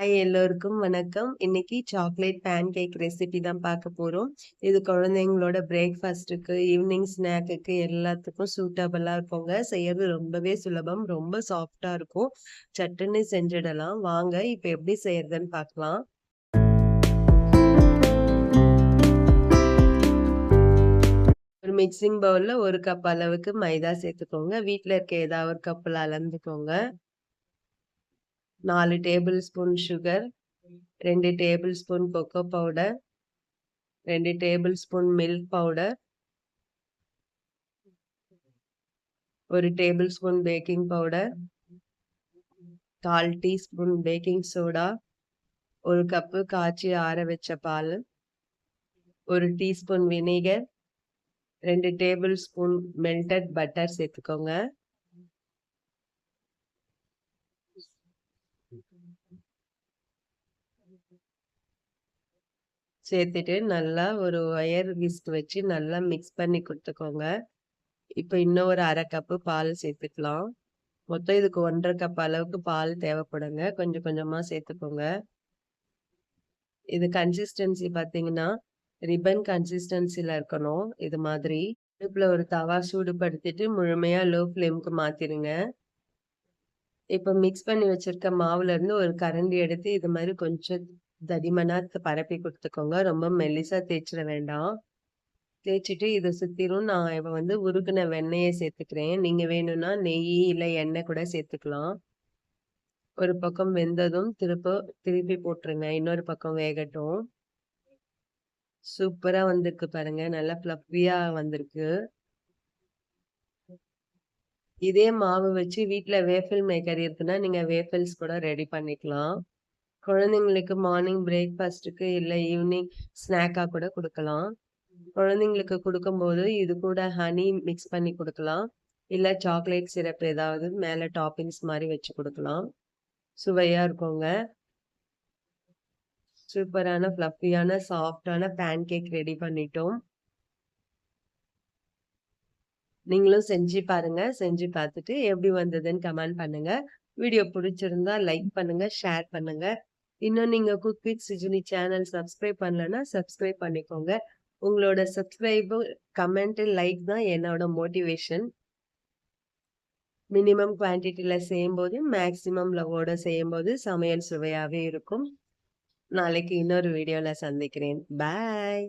Hi எல்லோருக்கும் வணக்கம். இன்னைக்கு சாக்லேட் பேன் கேக் ரெசிபி தான் பார்க்க போகிறோம் இது குழந்தைங்களோட பிரேக்ஃபாஸ்ட்டுக்கு, ஈவினிங் ஸ்நாக்குக்கு எல்லாத்துக்கும் சூட்டபிளாக இருக்குங்க. செய்யறது ரொம்பவே சுலபம். ரொம்ப சாஃப்டாக இருக்கும். சட்டுன்னு செஞ்சிடலாம். வாங்க இப்போ எப்படி செய்யறதுன்னு பார்க்கலாம். ஒரு மிக்ஸிங் பவுலில் ஒரு கப் அளவுக்கு மைதா சேர்த்துக்கோங்க. வீட்டில் இருக்க ஏதாவது ஒரு கப்பில் அளந்துக்கோங்க. நாலு டேபிள் ஸ்பூன் சுகர், ரெண்டு டேபிள் ஸ்பூன் கொக்கோ பவுடர், ரெண்டு டேபிள் ஸ்பூன் மில்க் பவுடர் ஒரு tablespoon baking powder 1/4 teaspoon baking soda, ஒரு கப்பு காய்ச்சி ஆற வச்ச பால் ஒரு டீஸ்பூன் வினிகர், ரெண்டு டேபிள் ஸ்பூன் மெல்டட் பட்டர் சேர்த்துக்கோங்க. சேர்த்துட்டு நல்லா ஒரு ஒயர் விஸ்க் வச்சு நல்லா மிக்ஸ் பண்ணி கொடுத்துக்கோங்க இப்போ இன்னும் ஒரு அரை கப்பு பால் சேர்த்துக்கலாம். மொத்தம் இதுக்கு 1 1/2 கப் அளவுக்கு பால் தேவைப்படுங்க. கொஞ்சம் கொஞ்சமாக சேர்த்துக்கோங்க. இது கன்சிஸ்டன்சி பார்த்தீங்கன்னா, ரிப்பன் கன்சிஸ்டன்சியில் இருக்கணும். இது மாதிரி. அடுப்புல ஒரு தவா சூடுபடுத்திட்டு முழுமையாக லோ ஃப்ளேமுக்கு மாற்றிடுங்க இப்போ மிக்ஸ் பண்ணி வச்சிருக்க மாவுல இருந்து ஒரு கரண்டி எடுத்து இது மாதிரி கொஞ்சம் தடிமனா பரப்பி கொடுத்துக்கோங்க ரொம்ப மெல்லிசா தேய்ச்சிட வேண்டாம். தேய்ச்சுட்டு இதை சுத்திலும் நான் இப்ப வந்து உருகுன வெண்ணெயை சேர்த்துக்கிறேன். நீங்க வேணும்னா நெய் இல்ல எண்ணெய் கூட சேர்த்துக்கலாம். ஒரு பக்கம் வெந்ததும் திருப்ப திருப்பி போட்டுருங்க. இன்னொரு பக்கம் வேகட்டும். சூப்பரா வந்திருக்கு பாருங்க. நல்லா ஃப்ளஃபியா வந்திருக்கு. இதே மாவு வச்சு வீட்டில் வேஃபில் மேக்கர் இருக்குன்னா, நீங்கள் வேஃபில்ஸ் கூட ரெடி பண்ணிக்கலாம். குழந்தைங்களுக்கு மார்னிங் பிரேக்ஃபாஸ்ட்டுக்கு இல்லை ஈவினிங் ஸ்நாக்காக கூட கொடுக்கலாம் குழந்தைங்களுக்கு கொடுக்கும்போது இது கூட ஹனி மிக்ஸ் பண்ணி கொடுக்கலாம் இல்லை சாக்லேட் சிரப் ஏதாவது மேலே டாப்பிங்ஸ் மாதிரி வச்சு கொடுக்கலாம் சுவையாக இருக்குங்க. சூப்பரான ஃப்ளஃபியான சாஃப்ட்டான பேன் கேக் ரெடி பண்ணிட்டோம். நீங்களும் செஞ்சு பாருங்க. செஞ்சு பார்த்துட்டு எப்படி வந்ததுன்னு கமெண்ட் பண்ணுங்க. வீடியோ பிடிச்சிருந்தா லைக் பண்ணுங்க, ஷேர் பண்ணுங்க. இன்னும் நீங்க cook with Sijini channel subscribe பண்ணலன்னா சப்ஸ்கிரைப் பண்ணிக்கோங்க. உங்களோட சப்ஸ்கிரைபு, கமெண்ட், லைக் தான் என்னோட மோட்டிவேஷன். மினிமம் குவான்டிட்டியில் செய்யும்போது, மேக்ஸிமம் லவ்வோட செய்யும்போது சமையல் சுவையாகவே இருக்கும். நாளைக்கு இன்னொரு வீடியோல சந்திக்கிறேன். பாய்.